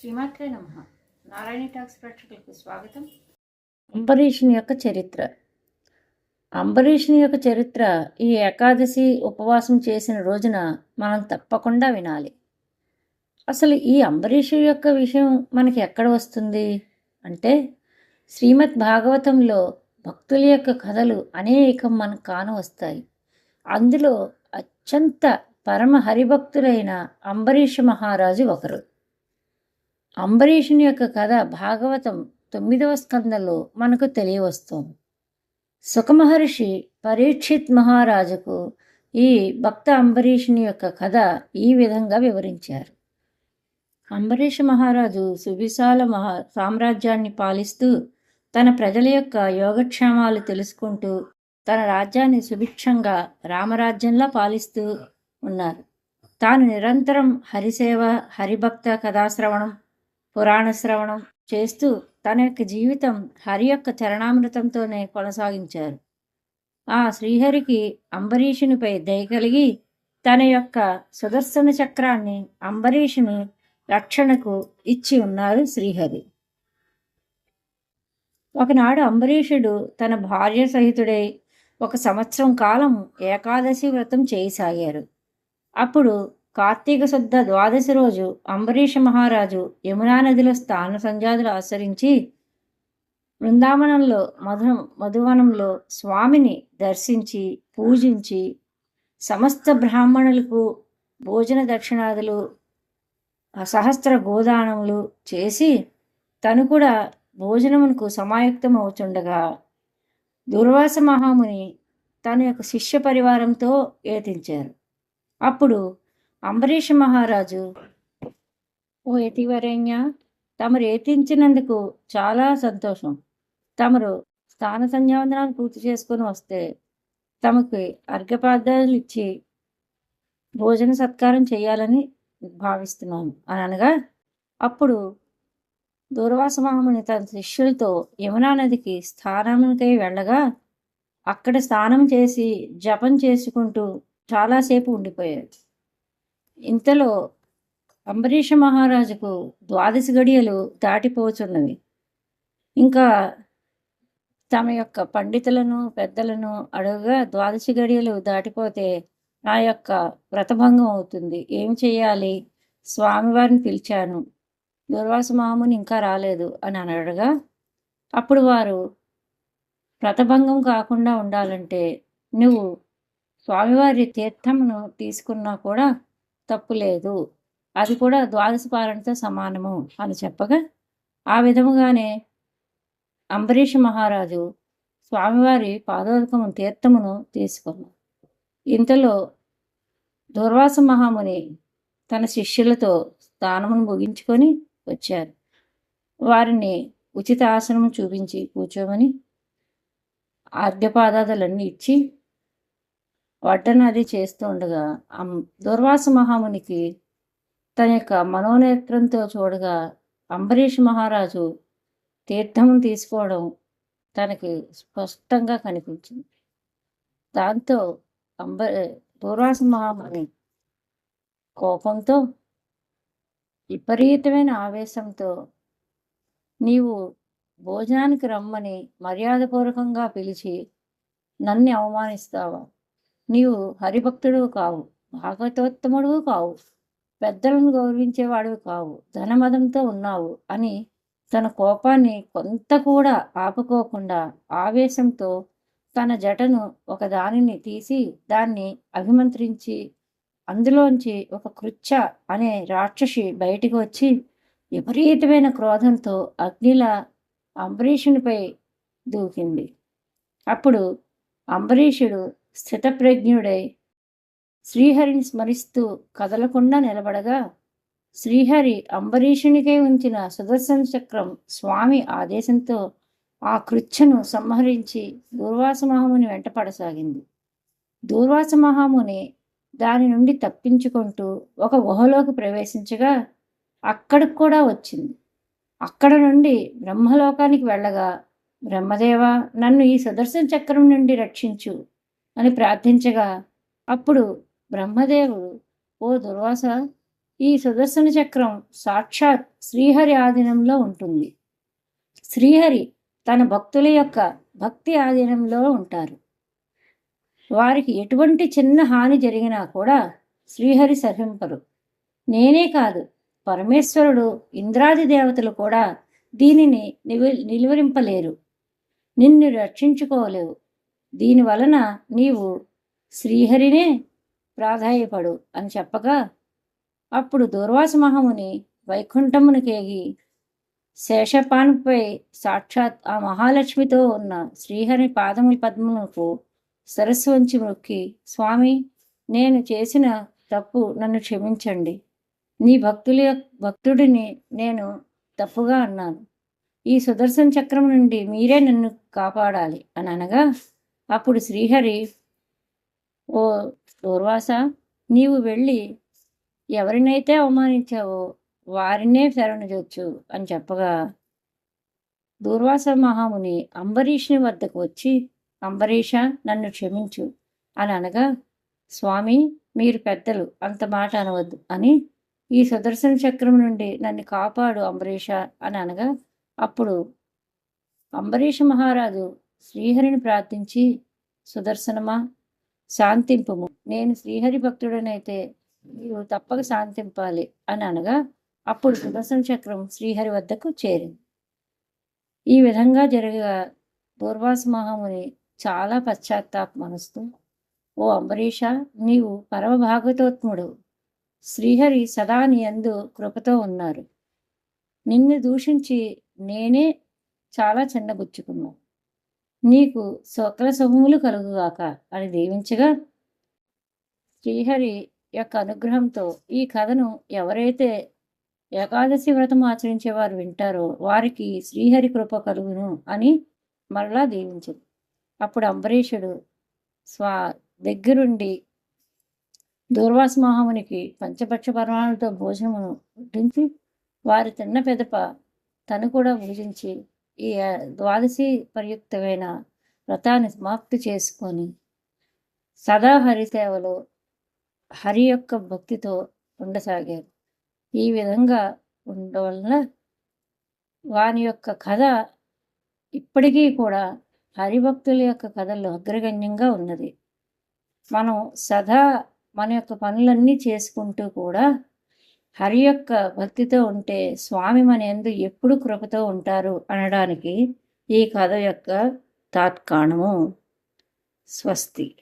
శ్రీమాత్రే నమ. నారాయణ టాక్స్ ప్రేక్షకులకు స్వాగతం. అంబరీషుని యొక్క చరిత్ర. అంబరీషుని యొక్క చరిత్ర ఈ ఏకాదశి ఉపవాసం చేసిన రోజున మనం తప్పకుండా వినాలి. అసలు ఈ అంబరీషు యొక్క విషయం మనకి ఎక్కడ వస్తుంది? అంటే శ్రీమద్ భాగవతంలో భక్తుల యొక్క కథలు అనేకం మనకు కాను వస్తాయి. అందులో అత్యంత పరమ హరిభక్తులైన అంబరీష మహారాజు ఒకరు. అంబరీషుని యొక్క కథ భాగవతం తొమ్మిదవ స్కందంలో మనకు తెలియవస్తోంది. సుఖమహర్షి పరీక్షిత్ మహారాజుకు ఈ భక్త అంబరీషుని యొక్క కథ ఈ విధంగా వివరించారు. అంబరీష మహారాజు సువిశాల మహా సామ్రాజ్యాన్ని పాలిస్తూ తన ప్రజల యొక్క యోగక్షేమాలు తెలుసుకుంటూ తన రాజ్యాన్ని సుభిక్షంగా రామరాజ్యంలా పాలిస్తూ ఉన్నారు. తాను నిరంతరం హరిసేవ హరిభక్త కథాశ్రవణం పురాణ శ్రవణం చేస్తూ తన యొక్క జీవితం హరి యొక్క చరణామృతంతోనే కొనసాగించారు. ఆ శ్రీహరికి అంబరీషునిపై దయ కలిగి తన యొక్క సుదర్శన చక్రాన్ని అంబరీషుని రక్షణకు ఇచ్చి ఉన్నారు శ్రీహరి. ఒకనాడు అంబరీషుడు తన భార్య సహితుడై ఒక సంవత్సరం కాలం ఏకాదశి వ్రతం చేయసాగారు. అప్పుడు కార్తీక శుద్ధ ద్వాదశి రోజు అంబరీష మహారాజు యమునా నదిలో స్థాన సంజాతులు ఆచరించి బృందావనంలో మధు మధువనంలో స్వామిని దర్శించి పూజించి సమస్త బ్రాహ్మణులకు భోజన దక్షిణాదులు సహస్ర గోదానములు చేసి తను కూడా భోజనమునకు సమాయుక్తమవుతుండగా దుర్వాస మహాముని తన యొక్క శిష్య పరివారంతో ఏతించారు అప్పుడు అంబరీష మహారాజు. ఓ యతివరేణ్య తమరు ఏతించినందుకు చాలా సంతోషం. తమరు స్థాన సంధ్యావందనాలు పూర్తి చేసుకొని వస్తే తమకి అర్ఘ్యపాదాలు ఇచ్చి భోజన సత్కారం చేయాలని భావిస్తున్నాను అని అనగా అప్పుడు దూర్వాస మహాముని తన శిష్యులతో యమునా నదికి స్థానమునికై వెళ్ళగా అక్కడ స్నానం చేసి జపం చేసుకుంటూ చాలాసేపు ఉండిపోయాడు. ఇంతలో అంబరీష మహారాజుకు ద్వాదశి గడియలు దాటిపోచున్నవి. ఇంకా తమ యొక్క పండితులను పెద్దలను అడుగుగా ద్వాదశి గడియలు దాటిపోతే నా యొక్క వ్రతభంగం అవుతుంది. ఏం చేయాలి? స్వామివారిని పిలిచాను. దుర్వాస మాముని ఇంకా రాలేదు అని అనడగా అప్పుడు వారు వ్రతభంగం కాకుండా ఉండాలంటే నువ్వు స్వామివారి తీర్థమును తీసుకున్నా కూడా తప్పు లేదు. అది కూడా ద్వాదశ పాలనతో సమానము అని చెప్పగా ఆ విధముగానే అంబరీష మహారాజు స్వామివారి పాదోదకము తీర్థమును తీసుకున్నారు. ఇంతలో దుర్వాస మహాముని తన శిష్యులతో స్థానమును ముగించుకొని వచ్చారు. వారిని ఉచిత ఆసనం చూపించి కూర్చోమని ఆర్ఘ్యపాదాదులన్నీ ఇచ్చి వడ్డన అది చేస్తూ ఉండగా దుర్వాస మహామునికి తన యొక్క మనోనేత్రంతో చూడగా అంబరీష్ మహారాజు తీర్థం తీసుకోవడం తనకి స్పష్టంగా కనిపించింది. దాంతో అంబ దూర్వాస మహాముని కోపంతో విపరీతమైన ఆవేశంతో నీవు భోజనానికి రమ్మని మర్యాదపూర్వకంగా పిలిచి నన్ను అవమానిస్తావా? నీవు హరిభక్తుడు కావు భాగవతోత్తముడు కావు పెద్దలను గౌరవించేవాడివి కావు ధనమదంతో ఉన్నావు అని తన కోపాన్ని కొంత కూడా ఆపుకోకుండా ఆవేశంతో తన జటను ఒక దానిని తీసి దాన్ని అభిమంత్రించి అందులోంచి ఒక కృచ్చ అనే రాక్షసి బయటికి వచ్చి విపరీతమైన క్రోధంతో అగ్నిలా అంబరీషునిపై దూకింది. అప్పుడు అంబరీషుడు స్థితప్రజ్ఞుడై శ్రీహరిని స్మరిస్తూ కదలకుండా నిలబడగా శ్రీహరి అంబరీషునికై ఉంచిన సుదర్శన చక్రం స్వామి ఆదేశంతో ఆ కృచ్ఛను సంహరించి దూర్వాస మహాముని వెంటపడసాగింది దూర్వాస మహాముని దాని నుండి తప్పించుకుంటూ ఒక గుహలోకి ప్రవేశించగా అక్కడికి కూడా వచ్చింది. అక్కడ నుండి బ్రహ్మలోకానికి వెళ్ళగా బ్రహ్మదేవ నన్ను ఈ సుదర్శన చక్రం నుండి రక్షించు. అని ప్రార్థించగా అప్పుడు బ్రహ్మదేవుడు ఓ దుర్వాస ఈ సుదర్శన చక్రం సాక్షాత్ శ్రీహరి ఆధీనంలో ఉంటుంది. శ్రీహరి తన భక్తుల యొక్క భక్తి ఆధీనంలో ఉంటారు. వారికి ఎటువంటి చిన్న హాని జరిగినా కూడా శ్రీహరి సహింపరు నేనే కాదు పరమేశ్వరుడు ఇంద్రాది దేవతలు కూడా దీనిని నివి నిలువరింపలేరు. నిన్ను రక్షించుకోలేవు. దీని వలన నీవు శ్రీహరినే ప్రాధాయపడు అని చెప్పగా అప్పుడు దూర్వాస మహముని వైకుంఠమునికేగి శేషపాన్పై సాక్షాత్ ఆ మహాలక్ష్మితో ఉన్న శ్రీహరి పాదముల పద్మునకు సరస్సు వంచి మొక్కి స్వామి నేను చేసిన తప్పు నన్ను క్షమించండి. నీ భక్తుల భక్తుడిని నేను తప్పుగా అన్నాను. ఈ సుదర్శన చక్రం నుండి మీరే నన్ను కాపాడాలి అని అనగా అప్పుడు శ్రీహరి ఓ దూర్వాస నీవు వెళ్ళి ఎవరినైతే అవమానించావో వారినే శరణుజొచ్చు అని చెప్పగా దూర్వాస మహాముని అంబరీష్ని వద్దకు వచ్చి అంబరీష నన్ను క్షమించు అని అనగా స్వామి మీరు పెద్దలు అంత మాట అనవద్దు అని ఈ సుదర్శన చక్రం నుండి నన్ను కాపాడు అంబరీష అని అనగా అప్పుడు అంబరీష మహారాజు శ్రీహరిని ప్రార్థించి సుదర్శనమా? శాంతింపుము. నేను శ్రీహరి భక్తుడనైతే నీవు తప్పక శాంతింపాలి అని అనగా అప్పుడు సుదర్శన చక్రం శ్రీహరి వద్దకు చేరింది. ఈ విధంగా జరగగా దూర్వాస మహాముని చాలా పశ్చాత్తాప మనస్తూ ఓ అంబరీష నీవు పరమ భాగవతోత్ముడు. శ్రీహరి సదా నీ యందు కృపతో ఉన్నారు. నిన్ను దూషించి నేనే చాలా చిన్నబుచ్చుకున్నాను నీకు సకల శుభములు కలుగుగాక అని దీవించగా శ్రీహరి యొక్క అనుగ్రహంతో ఈ కథను ఎవరైతే ఏకాదశి వ్రతం ఆచరించే వారు వింటారో వారికి శ్రీహరి కృప కలుగును అని మరలా దీవించింది. అప్పుడు అంబరీషుడు స్వా దగ్గరుండి దూర్వాస మహామునికి పంచపక్ష పరమాణులతో భోజనమును వడ్డించి వారి తిన్న పెదప తను కూడా భుజించి ఈ ద్వాదశి పరియుక్తమైన వ్రతాన్ని సమాప్తి చేసుకొని సదా హరి సేవలో హరి యొక్క భక్తితో ఉండసాగారు. ఈ విధంగా ఉండవలన వాని యొక్క కథ ఇప్పటికీ కూడా హరిభక్తుల యొక్క కథల్లో అగ్రగణ్యంగా ఉన్నది. మనం సదా మన యొక్క పనులన్నీ చేసుకుంటూ కూడా హరి యొక్క భక్తితో ఉంటే స్వామి మన ఎందు ఎప్పుడు కృపతో ఉంటారు అనడానికి ఈ కథ యొక్క తాత్కాణము. స్వస్తి.